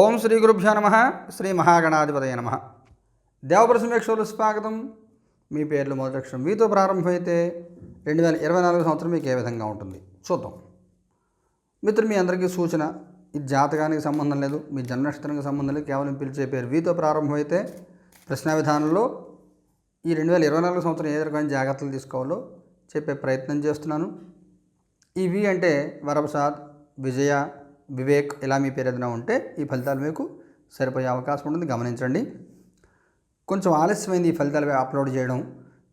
ఓం శ్రీ గురుభ్యో నమ. శ్రీ మహాగణాధిపతయ నమ. దేవప్రసమేక్షలు స్వాగతం. మీ పేర్లు మొదటక్షరం మీతో ప్రారంభమైతే రెండు వేల ఇరవై నాలుగు సంవత్సరం మీకు ఏ విధంగా ఉంటుంది? చూద్దాం. మిత్రులు మీ అందరికీ సూచన. ఇది జాతకానికి సంబంధం లేదు మీ జన్మనక్షత్రానికి సంబంధం లేదు కేవలం పిలిచే పేరు వీతో ప్రారంభమైతే ప్రశ్న విధానంలో ఈ రెండు వేల ఇరవై నాలుగు సంవత్సరం ఏ రకమైన జాగ్రత్తలు తీసుకోవాలో చెప్పే ప్రయత్నం చేస్తున్నాను. ఈ వి అంటే వరప్రసాద్ విజయ వివేక్ ఇలా మీ పేరు ఏదైనా ఉంటే ఈ ఫలితాలు మీకు సరిపోయే అవకాశం ఉంటుంది. గమనించండి. కొంచెం ఆలస్యమైంది ఈ ఫలితాలు అప్లోడ్ చేయడం.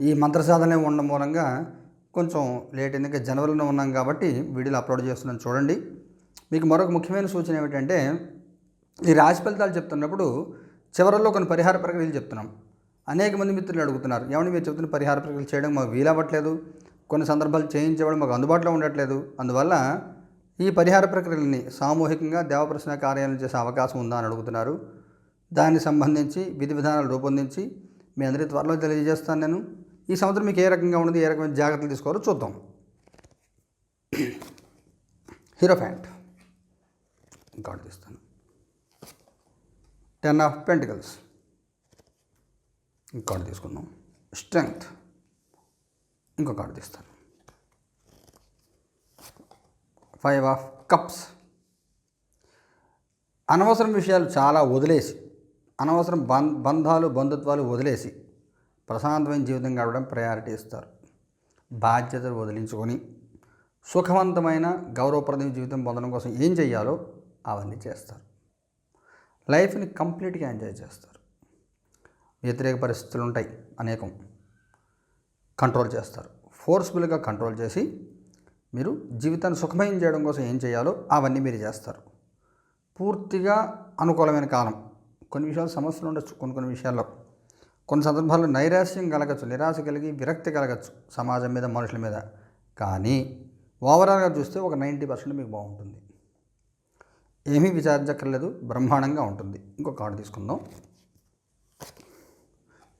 ఈ మంత్రసాధన ఉండడం మూలంగా కొంచెం లేట్ ఎందుకంటే జనవరిలో ఉన్నాం కాబట్టి వీడియోలు అప్లోడ్ చేస్తున్నాను చూడండి. మీకు మరొక ముఖ్యమైన సూచన ఏమిటంటే ఈ రాశి ఫలితాలు చెప్తున్నప్పుడు చివరల్లో కొన్ని పరిహార ప్రక్రియలు చెప్తున్నాం. అనేక మంది మిత్రులు అడుగుతున్నారు ఏమని మీరు చెప్తున్న పరిహార ప్రక్రియలు చేయడం మాకు వీలవ్వట్లేదు. కొన్ని సందర్భాలు చేయించడం మాకు అందుబాటులో ఉండట్లేదు. అందువల్ల ఈ పరిహార ప్రక్రియలని సామూహికంగా దేవప్రశ్న కార్యాలయం చేసే అవకాశం ఉందా అని అడుగుతున్నారు. దానికి సంబంధించి విధి విధానాలు రూపొందించి మీ అందరి త్వరలో తెలియజేస్తాను నేను. ఈ సంవత్సరం మీకు ఏ రకంగా ఉన్నది ఏ రకమైన జాగ్రత్తలు తీసుకోవాలో చూద్దాం. హీరో ఫ్యాంట్ ఇంకా తీస్తాను. టెన్ ఆఫ్ పెంటికల్స్ ఇంకోటి తీసుకుందాం. స్ట్రెంగ్త్ ఇంకో కార్డు తీస్తాను. Five of cups. అనవసరం విషయాలు చాలా వదిలేసి అనవసరం బం బంధాలు బంధుత్వాలు వదిలేసి ప్రశాంతమైన జీవితం గడవడం ప్రయారిటీ ఇస్తారు. బాధ్యతలు వదిలించుకొని సుఖవంతమైన గౌరవప్రదమైన జీవితం పొందడం కోసం ఏం చేయాలో అవన్నీ చేస్తారు. లైఫ్ని కంప్లీట్గా ఎంజాయ్ చేస్తారు. వ్యతిరేక పరిస్థితులు ఉంటాయి అనేకం. కంట్రోల్ చేస్తారు. ఫోర్స్ఫుల్గా కంట్రోల్ చేసి మీరు జీవితాన్ని సుఖమయం చేయడం కోసం ఏం చేయాలో అవన్నీ మీరు చేస్తారు. పూర్తిగా అనుకూలమైన కాలం. కొన్ని విషయాలు సమస్యలు ఉండొచ్చు కొన్ని కొన్ని విషయాల్లో. కొన్ని సందర్భాల్లో నైరాశ్యం కలగచ్చు నిరాశ కలిగి విరక్తి కలగచ్చు సమాజం మీద మనుషుల మీద. కానీ ఓవరాల్గా చూస్తే ఒక నైంటీ పర్సెంట్ మీకు బాగుంటుంది. ఏమీ విచారించక్కర్లేదు బ్రహ్మాండంగా ఉంటుంది. ఇంకో కార్డు తీసుకుందాం.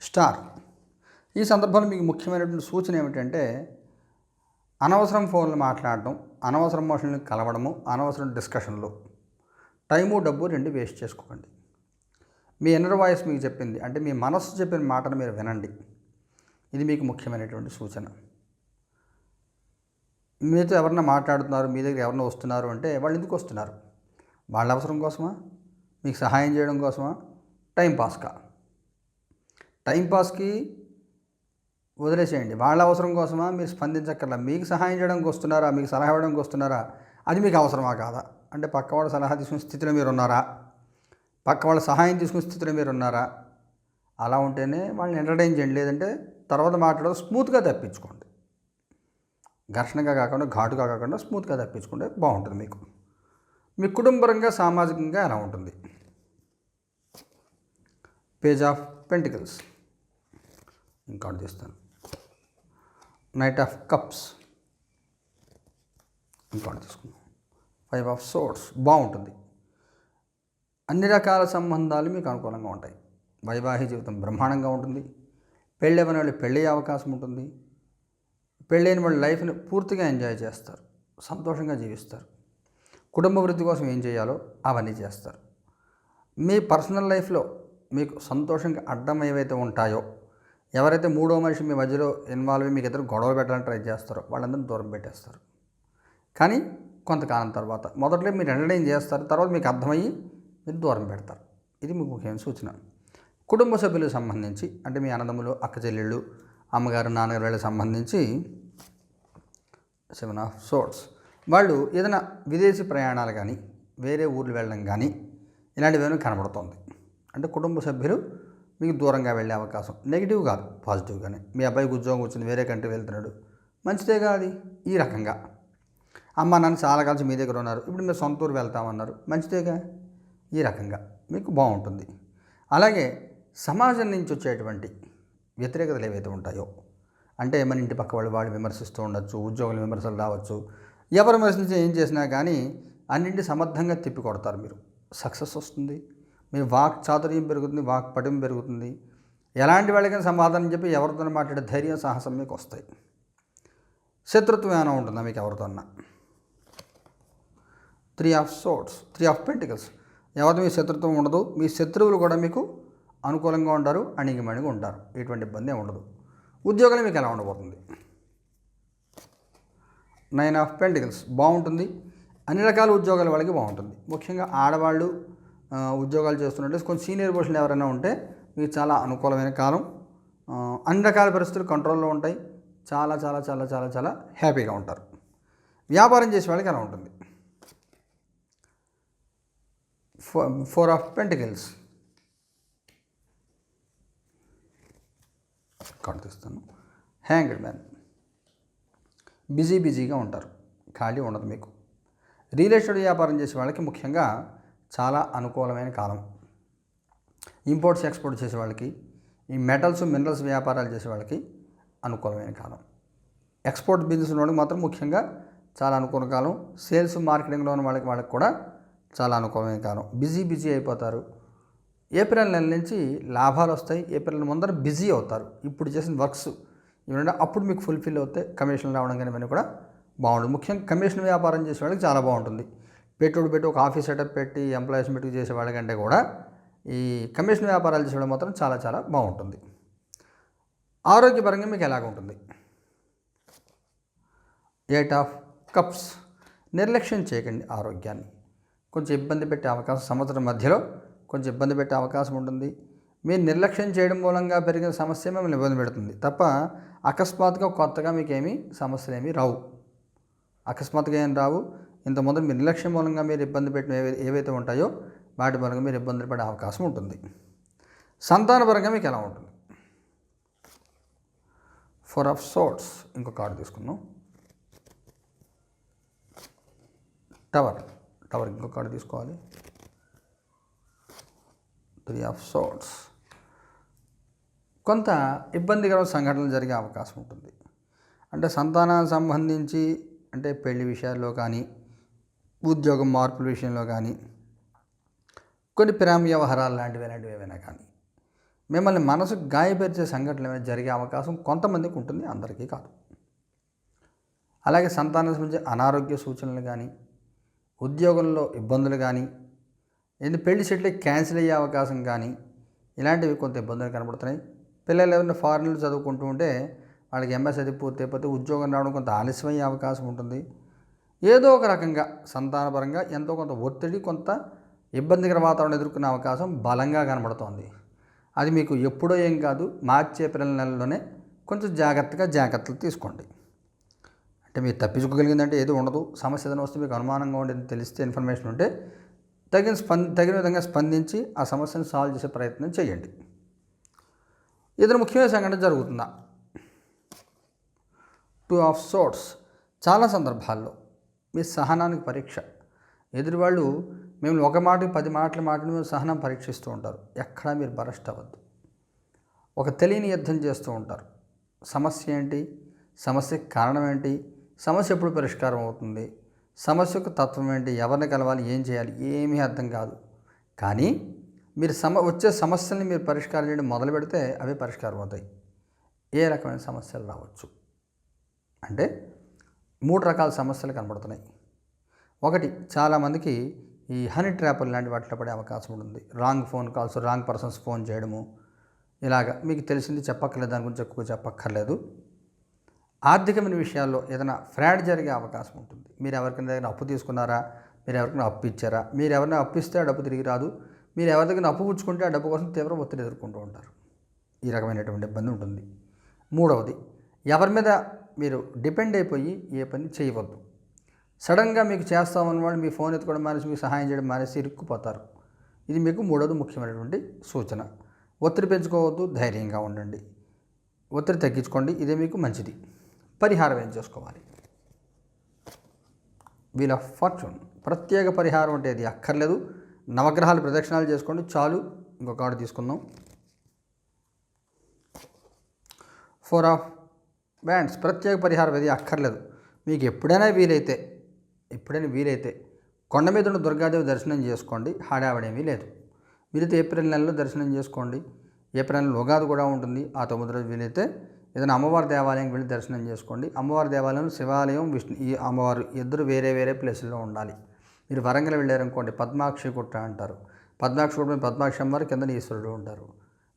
స్టార్. ఈ సందర్భంలో మీకు ముఖ్యమైనటువంటి సూచన ఏమిటంటే అనవసరం ఫోన్లు మాట్లాడడం అనవసరం మనుషుల్ని కలవడము అనవసరం డిస్కషన్లు. టైము డబ్బు రెండు వేస్ట్ చేసుకోకండి. మీ ఇన్నర్ వాయిస్ మీకు చెప్పింది. అంటే మీ మనస్సు చెప్పిన మాటను మీరు వినండి. ఇది మీకు ముఖ్యమైనటువంటి సూచన. మీతో ఎవరన్నా మాట్లాడుతున్నారు మీ దగ్గర ఎవరన్నా వస్తున్నారు అంటే వాళ్ళు ఎందుకు వస్తున్నారు? వాళ్ళ అవసరం కోసమా? మీకు సహాయం చేయడం కోసమా? టైంపాస్కా టైంపాస్కి వదిలేసేయండి. వాళ్ళ అవసరం కోసమా? మీరు స్పందించక్కర్లా. మీకు సహాయం చేయడానికి వస్తున్నారా? మీకు సలహా ఇవ్వడానికి వస్తున్నారా? అది మీకు అవసరమా కాదా? అంటే పక్క వాళ్ళ సలహా తీసుకునే స్థితిలో మీరు ఉన్నారా? పక్క వాళ్ళ సహాయం తీసుకునే స్థితిలో మీరు ఉన్నారా? అలా ఉంటేనే వాళ్ళని ఎంటర్టైన్ చేయండి. లేదంటే తర్వాత మాట్లాడడం స్మూత్గా తప్పించుకోండి. ఘర్షణగా కాకుండా ఘాటుగా కాకుండా స్మూత్గా తప్పించుకుంటే బాగుంటుంది మీకు. మీ కుటుంబరంగా సామాజికంగా ఎలా ఉంటుంది? Page of pentacles. ఇంకోటి తీస్తాను. నైట్ ఆఫ్ కప్స్ ఇంకోటి తీసుకుందాం ఫైవ్ ఆఫ్ సోర్స్ బాగుంటుంది. అన్ని రకాల సంబంధాలు మీకు అనుకూలంగా ఉంటాయి. వైవాహిక జీవితం బ్రహ్మాండంగా ఉంటుంది. పెళ్ళైన వాళ్ళు పెళ్ళయ్యే అవకాశం ఉంటుంది. పెళ్ళైన వాళ్ళ లైఫ్ని పూర్తిగా ఎంజాయ్ చేస్తారు. సంతోషంగా జీవిస్తారు. కుటుంబ వృద్ధి కోసం ఏం చేయాలో అవన్నీ చేస్తారు. మీ పర్సనల్ లైఫ్లో మీకు సంతోషంగా అడ్డం ఏవైతే ఉంటాయో ఎవరైతే మూడో మనిషి మీ మధ్యలో ఇన్వాల్వ్ అయ్యి మీకు ఇద్దరు గొడవలు పెట్టాలని ట్రై చేస్తారో వాళ్ళందరినీ దూరం పెట్టేస్తారు. కానీ కొంతకాలం తర్వాత మొదట్లో మీరు ఎంటర్టైన్ చేస్తారు తర్వాత మీకు అర్థమయ్యి మీరు దూరం పెడతారు. ఇది మీకు ముఖ్యమైన సూచన. కుటుంబ సభ్యులకు సంబంధించి అంటే మీ అన్నదమ్ములు అక్క చెల్లెళ్ళు అమ్మగారు నాన్నగారు వాళ్ళకి సంబంధించి సెవెన్ ఆఫ్ సోర్ట్స్ వాళ్ళు ఏదైనా విదేశీ ప్రయాణాలు కానీ వేరే ఊర్లు వెళ్ళడం కానీ ఇలాంటివేమో కనబడుతోంది. అంటే కుటుంబ సభ్యులు మీకు దూరంగా వెళ్ళే అవకాశం. నెగిటివ్ కాదు పాజిటివ్గానే మీ అబ్బాయికి ఉద్యోగం వచ్చింది వేరే కంట్రీ వెళ్తున్నాడు. మంచిదే కాదు ఈ రకంగా. అమ్మ నాన్న చాలా కలిసి మీ దగ్గర ఉన్నారు. ఇప్పుడు మీరు సొంత ఊరు వెళ్తామన్నారు. మంచిదేగా? ఈ రకంగా. మీకు బాగుంటుంది. అలాగే సమాజం నుంచి వచ్చేటువంటి వ్యతిరేకతలు ఏవైతే ఉంటాయో అంటే మన ఇంటి పక్క వాళ్ళు వాళ్ళు విమర్శిస్తూ ఉండొచ్చు ఉద్యోగుల విమర్శలు రావచ్చు. ఎవరు విమర్శించి ఏం చేసినా కానీ అన్నింటి సమర్థంగా తిప్పి కొడతారు మీరు. సక్సెస్ వస్తుంది. మీ వాక్ చాతుర్యం పెరుగుతుంది వాక్ పటిం పెరుగుతుంది. ఎలాంటి వాళ్ళకైనా సమాధానం చెప్పి ఎవరితో మాట్లాడే ధైర్యం సాహసం మీకు వస్తాయి. శత్రుత్వం ఏమైనా ఉంటుందా మీకు ఎవరితోన్నా three of swords three of pentacles ఎవరితో మీ శత్రుత్వం ఉండదు మీ శత్రువులు కూడా మీకు అనుకూలంగా ఉంటారు అణిగిమణిగి ఉంటారు. ఎటువంటి ఇబ్బంది ఉండదు. ఉద్యోగాలు మీకు ఎలా ఉండబోతుంది? నైన్ ఆఫ్ పెంటికల్స్ బాగుంటుంది. అన్ని రకాల ఉద్యోగాల వాళ్ళకి బాగుంటుంది. ముఖ్యంగా ఆడవాళ్ళు ఉద్యోగాలు చేస్తున్నట్టు కొంచెం సీనియర్ పొజిషన్లు ఎవరైనా ఉంటే మీకు చాలా అనుకూలమైన కాలం. అన్ని రకాల పరిస్థితులు కంట్రోల్లో ఉంటాయి. చాలా చాలా చాలా చాలా చాలా హ్యాపీగా ఉంటారు. వ్యాపారం చేసే వాళ్ళకి ఎలా ఉంటుంది. Four of pentacles. కనిపిస్తాను హ్యాంగ్డ్ మ్యాన్. బిజీ బిజీగా ఉంటారు. ఖాళీ ఉండదు మీకు. రియల్ ఎస్టేట్ వ్యాపారం చేసే వాళ్ళకి ముఖ్యంగా చాలా అనుకూలమైన కాలం. ఇంపోర్ట్స్ ఎక్స్పోర్ట్ చేసే వాళ్ళకి ఈ మెటల్స్ మినరల్స్ వ్యాపారాలు చేసే వాళ్ళకి అనుకూలమైన కాలం. ఎక్స్పోర్ట్ బిజినెస్ ఉన్న మాత్రం ముఖ్యంగా చాలా అనుకూల కాలం. సేల్స్ మార్కెటింగ్లో ఉన్న వాళ్ళకి వాళ్ళకి కూడా చాలా అనుకూలమైన కాలం. బిజీ బిజీ అయిపోతారు. ఏప్రిల్ నెల నుంచి లాభాలు వస్తాయి. ఏప్రిల్ ముందర బిజీ అవుతారు. ఇప్పుడు చేసిన వర్క్స్ ఇవన్నీ అప్పుడు మీకు ఫుల్ఫిల్ అవుతాయి. కమిషన్ రావడం కానీ ఇవన్నీ కూడా బాగుంటుంది. ముఖ్యంగా కమిషన్ వ్యాపారం చేసే వాళ్ళకి చాలా బాగుంటుంది. పెట్టుబడి పెట్టి ఒక ఆఫీస్ సెటప్ పెట్టి ఎంప్లాయీస్ పెట్టి చేసే వాళ్ళకంటే కూడా ఈ కమిషన్ వ్యాపారాలు చేసేవాడు మాత్రం చాలా చాలా బాగుంటుంది. ఆరోగ్యపరంగా మీకు ఎలాగ ఉంటుంది? ఎయిట్ ఆఫ్ కప్స్ నిర్లక్ష్యం చేయకండి ఆరోగ్యాన్ని. కొంచెం ఇబ్బంది పెట్టే అవకాశం సంవత్సరం మధ్యలో కొంచెం ఇబ్బంది పెట్టే అవకాశం ఉంటుంది. మీరు నిర్లక్ష్యం చేయడం మూలంగా పెరిగిన సమస్య మిమ్మల్ని ఇబ్బంది పెడుతుంది. తప్ప అకస్మాత్తుగా కొత్తగా మీకేమీ సమస్యలు ఏమీ రావు. అకస్మాత్తుగా ఏం రావు? ఇంత ముందు మీ నిర్లక్ష్యం మూలంగా మీరు ఇబ్బంది పెట్టిన ఏవైతే ఉంటాయో వాటి మూలంగా మీరు ఇబ్బందులు పడే అవకాశం ఉంటుంది. సంతానపరంగా మీకు ఎలా ఉంటుంది? ఫోర్ ఆఫ్ సోట్స్ ఇంకో కార్డు తీసుకున్నాం టవర్ టవర్ ఇంకో కార్డు తీసుకోవాలి. త్రీ ఆఫ్ సోట్స్ కొంత ఇబ్బందికర సంఘటనలు జరిగే అవకాశం ఉంటుంది. అంటే సంతానానికి సంబంధించి అంటే పెళ్ళి విషయాల్లో కానీ ఉద్యోగం మార్పుల విషయంలో కానీ కొన్ని ప్రేమ వ్యవహారాలు లాంటివి ఇలాంటివి ఏమైనా కానీ మిమ్మల్ని మనసు గాయపరిచే సంఘటనలు ఏమైనా జరిగే అవకాశం కొంతమందికి ఉంటుంది అందరికీ కాదు. అలాగే సంతానం సంబంధించి అనారోగ్య సూచనలు కానీ ఉద్యోగంలో ఇబ్బందులు కానీ ఏంటి పెళ్ళి సెటిల్ క్యాన్సిల్ అయ్యే అవకాశం కానీ ఇలాంటివి కొంత ఇబ్బందులు కనబడుతున్నాయి. పిల్లలు ఎవరైనా ఫారెన్లు చదువుకుంటూ ఉంటే వాళ్ళకి ఎంఎస్ అది పూర్తి అయిపోతే ఉద్యోగం రావడం కొంత ఆలస్యమయ్యే అవకాశం ఉంటుంది. ఏదో ఒక రకంగా సంతానపరంగా ఎంతో కొంత ఒత్తిడి కొంత ఇబ్బందికర వాతావరణం ఎదుర్కొనే అవకాశం బలంగా కనబడుతోంది. అది మీకు ఎప్పుడో ఏం కాదు మార్చి ఏప్రిల్ నెలలోనే కొంచెం జాగ్రత్తగా జాగ్రత్తలు తీసుకోండి. అంటే మీరు తప్పించుకోగలిగిందంటే ఏది ఉండదు. సమస్య ఏదైనా వస్తే మీకు అనుమానంగా ఉండేది తెలిస్తే ఇన్ఫర్మేషన్ ఉంటే తగిన స్పంద తగిన విధంగా స్పందించి ఆ సమస్యను సాల్వ్ చేసే ప్రయత్నం చేయండి. ఇతర ముఖ్యమైన సంఘటన జరుగుతుందా? టూ ఆఫ్ సోర్ట్స్ చాలా సందర్భాల్లో మీ సహనానికి పరీక్ష. ఎదురువాళ్ళు మిమ్మల్ని ఒక మాట పది మాటల మాటలు మీరు సహనం పరీక్షిస్తూ ఉంటారు. ఎక్కడా మీరు బరస్ట్ అవ్వద్దు. ఒక తెలియని యుద్ధం చేస్తూ ఉంటారు. సమస్య ఏంటి? సమస్యకి కారణం ఏంటి? సమస్య ఎప్పుడు పరిష్కారం అవుతుంది? సమస్యకు తత్వం ఏంటి? ఎవరిని కలవాలి? ఏం చేయాలి? ఏమీ అర్థం కాదు. కానీ మీరు సమ వచ్చే సమస్యల్ని మీరు పరిష్కారం చేయడం మొదలు పెడితే అవి పరిష్కారం అవుతాయి. ఏ రకమైన సమస్యలు రావచ్చు? అంటే మూడు రకాల సమస్యలు కనబడుతున్నాయి. ఒకటి చాలామందికి ఈ హనీ ట్రాపర్ లాంటి వాటిలో పడే అవకాశం ఉంటుంది. Wrong phone calls wrong persons phone చేయడము. ఇలాగ మీకు తెలిసింది చెప్పక్కర్లేదు దాని గురించి ఎక్కువ చెప్పక్కర్లేదు. ఆర్థికమైన విషయాల్లో ఏదైనా ఫ్రాడ్ జరిగే అవకాశం ఉంటుంది. మీరు ఎవరికైనా దగ్గర అప్పు తీసుకున్నారా? మీరు ఎవరికైనా అప్పు ఇచ్చారా? మీరు ఎవరైనా అప్పు ఇస్తే ఆ డబ్బు తిరిగి రాదు. మీరు ఎవరి దగ్గర అప్పు పుచ్చుకుంటే ఆ డబ్బు కోసం తీవ్ర ఒత్తిడి ఎదుర్కొంటూ ఉంటారు. ఈ రకమైనటువంటి ఇబ్బంది ఉంటుంది. మూడవది ఎవరి మీద మీరు డిపెండ్ అయిపోయి ఏ పని చేయవద్దు. సడన్గా మీకు చేస్తామన్న వాళ్ళు మీ ఫోన్ ఎత్తుకోవడం మానేసి మీకు సహాయం చేయడం మానేసి ఇరుక్కుపోతారు. ఇది మీకు మూడవది ముఖ్యమైనటువంటి సూచన. ఒత్తిడి పెంచుకోవద్దు ధైర్యంగా ఉండండి. ఒత్తిడి తగ్గించుకోండి ఇదే మీకు మంచిది. పరిహారం ఏం చేసుకోవాలి? వీల్ ఆఫ్ ఫార్చ్యూన్ ప్రత్యేక పరిహారం అంటే అది అక్కర్లేదు. నవగ్రహాలు ప్రదక్షిణాలు చేసుకోండి చాలు. ఇంకొక కార్డు తీసుకుందాం. ఫోర్ ఆఫ్ బ్యాండ్స్ ప్రత్యేక పరిహారం ఇది అక్కర్లేదు. మీకు ఎప్పుడైనా వీలైతే ఎప్పుడైనా వీలైతే కొండ మీద ఉన్న దుర్గాదేవి దర్శనం చేసుకోండి హడావిడేమీ లేదు. వీలైతే ఏప్రిల్ నెలలో దర్శనం చేసుకోండి. ఏప్రిల్ నెలలో ఉగాది కూడా ఉంటుంది. ఆ తొమ్మిది రోజులు వీలైతే ఏదైనా అమ్మవారి దేవాలయం వెళ్ళి దర్శనం చేసుకోండి. అమ్మవారి దేవాలయం శివాలయం విష్ణు ఈ అమ్మవారు ఇద్దరు వేరే వేరే ప్లేసుల్లో ఉండాలి. మీరు వరంగల్ వెళ్ళారనుకోండి పద్మాక్షి గుట్ట అంటారు. పద్మాక్షి గుట్ట పద్మాక్షి అమ్మవారు కింద ఈశ్వరుడు ఉంటారు.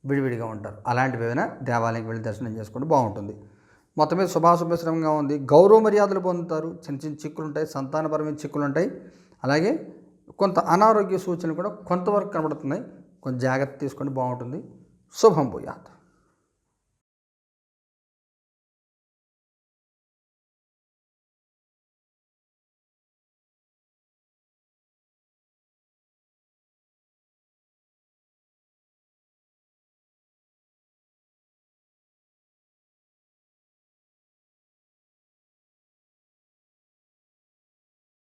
విడివిడిగా ఉంటారు. అలాంటివి ఏమైనా దేవాలయంకి వెళ్ళి దర్శనం చేసుకుంటే బాగుంటుంది. మొత్తం మీద శుభాశుభశ్రమంగా ఉంది. గౌరవ మర్యాదలు పొందుతారు. చిన్న చిన్న చిక్కులు ఉంటాయి సంతానపరమైన చిక్కులు ఉంటాయి అలాగే కొంత అనారోగ్య సూచనలు కూడా కొంతవరకు కనబడుతున్నాయి. కొంచెం జాగ్రత్త తీసుకొని బాగుంటుంది. శుభం భూయాత్.